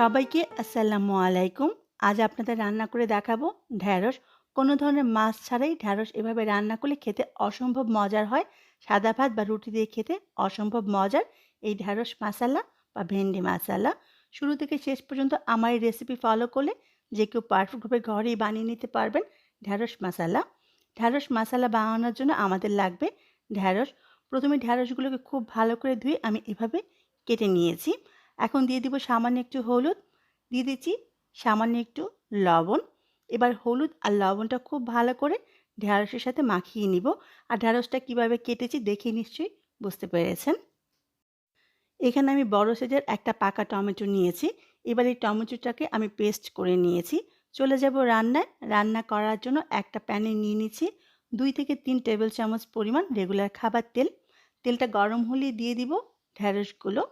সবাইকে আসসালামু আলাইকুম। আজ আপনাদের রান্না করে দেখাবো ঢ্যাঁড়স। কোনো ধরনের মাছ ছাড়াই ঢ্যাঁড়স এভাবে রান্না করলে খেতে অসম্ভব মজার হয়। সাদা ভাত বা রুটি দিয়ে খেতে অসম্ভব মজার। এই ঢ্যাঁড়স মশালা বা ভেন্ডি মশালা শুরু থেকে শেষ পর্যন্ত আমার এই রেসিপি ফলো করলে যে কেউ পারফেক্টভাবে ঘরেই বানিয়ে নিতে পারবেন ঢ্যাঁড়স মশালা। ঢ্যাঁড়স মশালা বানানোর জন্য আমাদের লাগবে ঢ্যাঁড়স। প্রথমে ঢ্যাঁড়সগুলোকে খুব ভালো করে ধুয়ে আমি এভাবে কেটে নিয়েছি। এখন দিয়ে দিব সামান্য একটু হলুদ, দিয়ে দিচ্ছি সামান্য একটু লবণ। এবার হলুদ আর লবণটা খুব ভালো করে ঢ্যাঁড়সের সাথে মাখিয়ে নিব। আর ঢ্যাঁড়সটা কীভাবে কেটেছি দেখে নিশ্চয়ই বুঝতে পেরেছেন। এখানে আমি বড় সাইজের একটা পাকা টমেটো নিয়েছি। এবার এই টমেটোটাকে আমি পেস্ট করে নিয়েছি। চলে যাব রান্নায়। রান্না করার জন্য একটা প্যানে নিয়ে নিচ্ছি দুই থেকে তিন টেবিল চামচ পরিমাণ রেগুলার খাবার তেল। তেলটা গরম হলে দিয়ে দিব ঢ্যাঁড়সগুলো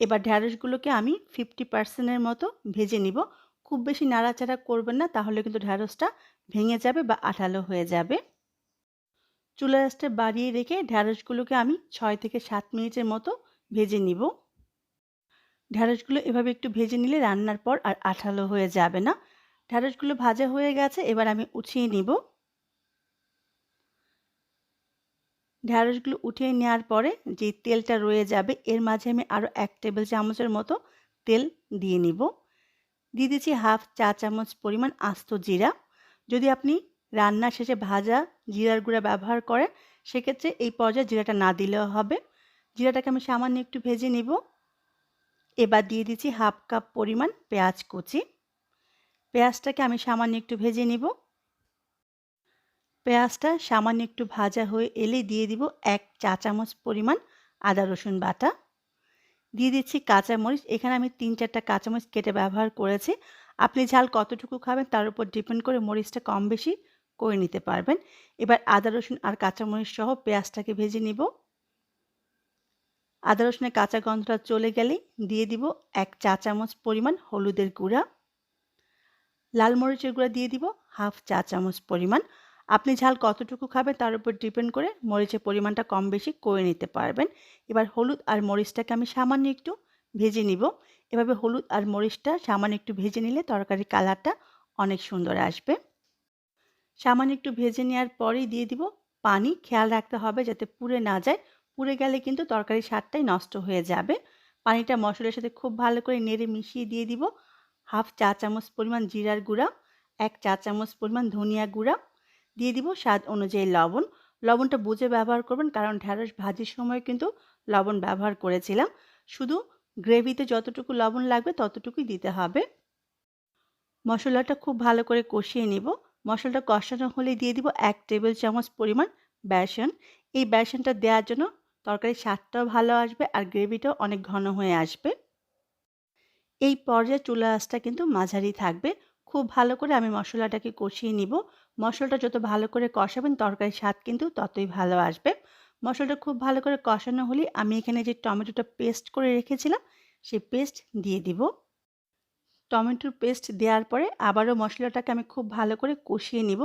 এবার ঢ্যাঁড়সগুলোকে আমি ফিফটি পার্সেন্টের মতো ভেজে নিব। খুব বেশি নাড়াচাড়া করবেন না, তাহলে কিন্তু ঢ্যাঁড়সটা ভেঙে যাবে বা আঠালো হয়ে যাবে। চুলা আঁচটা বাড়িয়ে রেখে ঢ্যাঁড়সগুলোকে আমি ছয় থেকে সাত মিনিটের মতো ভেজে নিব। ঢ্যাঁড়সগুলো এভাবে একটু ভেজে নিলে রান্নার পর আর আঠালো হয়ে যাবে না। ঢ্যাঁড়সগুলো ভাজা হয়ে গেছে, এবার আমি উঠিয়ে নিব। ঢ্যাঁড়সগুলো উঠিয়ে নেওয়ার পরে যে তেলটা রয়ে যাবে, এর মাঝে আমি আরও এক টেবিল চামচের মতো তেল দিয়ে নিব। দিয়ে দিচ্ছি হাফ চা চামচ পরিমাণ আস্ত জিরা। যদি আপনি রান্না শেষে ভাজা জিরার গুঁড়া ব্যবহার করেন, সেক্ষেত্রে এই পর্যায়ে জিরাটা না দিলেও হবে। জিরাটাকে আমি সামান্য একটু ভেজে নিব। এবার দিয়ে দিচ্ছি হাফ কাপ পরিমাণ পেঁয়াজ কুচি। পেঁয়াজটাকে আমি সামান্য একটু ভেজে নিব। পেঁয়াজটা সামান্য একটু ভাজা হয়ে এলে দিয়ে দিব এক চা চামচ পরিমাণ আদা, রসুন বাটা। দিয়ে দিচ্ছি কাঁচামরিচ। এখানে আমি তিন চারটা কাঁচামরিচ কেটে ব্যবহার করেছি। আপনি ঝাল কতটুকু খাবেন তার উপর ডিপেন্ড করে মরিচটা কম বেশি করে নিতে পারবেন। এবার আদা, রসুন আর কাঁচামরিচ সহ পেঁয়াজটাকে ভেজে নিব। আদা, রসুনের কাঁচা গন্ধটা চলে গেলেই দিয়ে দিব এক চা চামচ পরিমাণ হলুদের গুঁড়া। লাল মরিচের গুঁড়া দিয়ে দিব হাফ চা চামচ পরিমাণ আপনি ঝাল কতটুকু খাবেন তার উপর ডিপেন্ড করে মরিচের পরিমাণটা কম বেশি করে নিতে পারবেন। এবার হলুদ আর মরিচটাকে আমি সামান্য একটু ভেজে নিব। এভাবে হলুদ আর মরিচটা সামান্য একটু ভেজে নিলে তরকারির কালারটা অনেক সুন্দর আসবে। সামান্য একটু ভেজে নেওয়ার পরেই দিয়ে দিব পানি। খেয়াল রাখতে হবে যাতে পুড়ে না যায়। পুড়ে গেলে কিন্তু তরকারির স্বাদটাই নষ্ট হয়ে যাবে। পানিটা মশলার সাথে খুব ভালো করে নেড়ে মিশিয়ে দিয়ে দিব। হাফ চা চামচ পরিমাণ জিরার গুঁড়া, এক চা চামচ পরিমাণ ধনিয়া গুঁড়া দিয়ে দিব স্বাদ অনুযায়ী লবণ। লবণটা বুঝে ব্যবহার করবেন কারণ ঢ্যাঁড়স ভাজির সময় কিন্তু লবণ ব্যবহার করেছিলাম। শুধু গ্রেভিতে যতটুকু লবণ লাগবে ততটুকুই দিতে হবে। মশলাটা খুব ভালো করে কষিয়ে নিব। মশলাটা কষানো হলে দিয়ে দিব এক টেবিল চামচ পরিমাণ বেসন। এই বেসনটা দেওয়ার জন্য তরকারির স্বাদটাও ভালো আসবে আর গ্রেভিটাও অনেক ঘন হয়ে আসবে। এই পর্যায়ে চুলা আঁচটা কিন্তু মাঝারি থাকবে। খুব ভালো করে আমি মশলাটাকে কষিয়ে নিব। মশলাটা যত ভালো করে কষাবেন, তরকারির স্বাদ কিন্তু ততই ভালো আসবে। মশলাটা খুব ভালো করে কষানো হলে আমি এখানে যে টমেটোটা পেস্ট করে রেখেছিলাম সেই পেস্ট দিয়ে দিব। টমেটোর পেস্ট দেওয়ার পরে আবারও মশলাটাকে আমি খুব ভালো করে কষিয়ে নিব।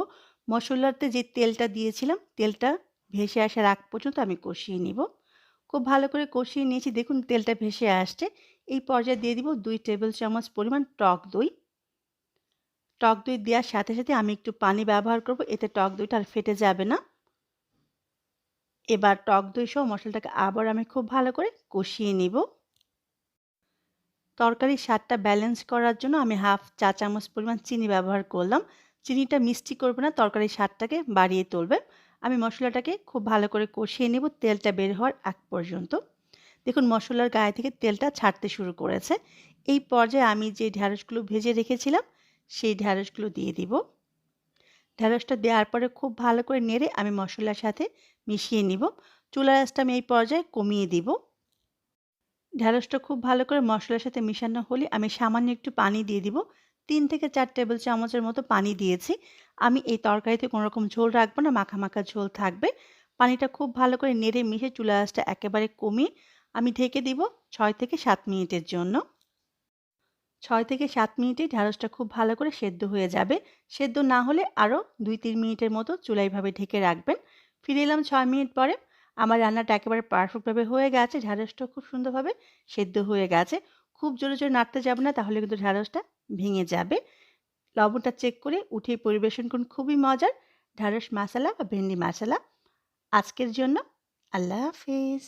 মশলাতে যে তেলটা দিয়েছিলাম, তেলটা ভেসে আসার আগ পর্যন্ত আমি কষিয়ে নিব। খুব ভালো করে কষিয়ে নিয়েছি, দেখুন তেলটা ভেসে আসছে। এই পর্যায়ে দিয়ে দিব দুই টেবিল চামচ পরিমাণ টক দই। টক দই দেওয়ার সাথে সাথে আমি একটু পানি ব্যবহার করব, এতে টক দইটা আর ফেটে যাবে না। এবার টক দই সহ মশলাটাকে আবার আমি খুব ভালো করে কষিয়ে নিব। তরকারির স্বাদটা ব্যালেন্স করার জন্য আমি হাফ চা চামচ পরিমাণ চিনি ব্যবহার করলাম। চিনিটা মিষ্টি করবে না, তরকারির স্বাদটাকে বাড়িয়ে তুলবে। আমি মশলাটাকে খুব ভালো করে কষিয়ে নেব, তেলটা বের হওয়ার আগ পর্যন্ত। দেখুন, মশলার গায়ে থেকে তেলটা ছাড়তে শুরু করেছে। এই পর্যায়ে আমি যে ঢ্যাঁড়সগুলো ভেজে রেখেছিলাম সেই ঢ্যাঁড়সগুলো দিয়ে দিব। ঢ্যাঁড়সটা দেওয়ার পরে খুব ভালো করে নেড়ে আমি মশলার সাথে মিশিয়ে নিব। চুলা রাসটা আমি এই পর্যায়ে কমিয়ে দিব। ঢ্যাঁড়সটা খুব ভালো করে মশলার সাথে মিশানো হলে আমি সামান্য একটু পানি দিয়ে দিব। তিন থেকে চার টেবিল চামচের মতো পানি দিয়েছি। আমি এই তরকারিতে কোনো রকম ঝোল রাখব না, মাখা মাখা ঝোল থাকবে। পানিটা খুব ভালো করে নেড়ে মিশে চুলা রাসটা একেবারে কমিয়ে আমি ঢেকে দিব ছয় থেকে সাত মিনিটের জন্য। ছয় থেকে সাত মিনিটে ঢ্যাঁড়সটা খুব ভালো করে সেদ্ধ হয়ে যাবে। সেদ্ধ না হলে আরও দুই তিন মিনিটের মতো চুলাইভাবে ঢেকে রাখবেন। ফিরে এলাম ছয় মিনিট পরে। আমার রান্নাটা একেবারে পারফেক্টভাবে হয়ে গেছে। ঢ্যাঁড়সটা খুব সুন্দরভাবে সেদ্ধ হয়ে গেছে। খুব জোরে জোরে নাড়তে যাবে না, তাহলে কিন্তু ঢ্যাঁড়সটা ভেঙে যাবে। লবণটা চেক করে উঠে পরিবেশন করুন। খুবই মজার। ঢ্যাঁড়স মশলা বা ভেন্ডি মশলা। আজকের জন্য আল্লাহ হাফিজ।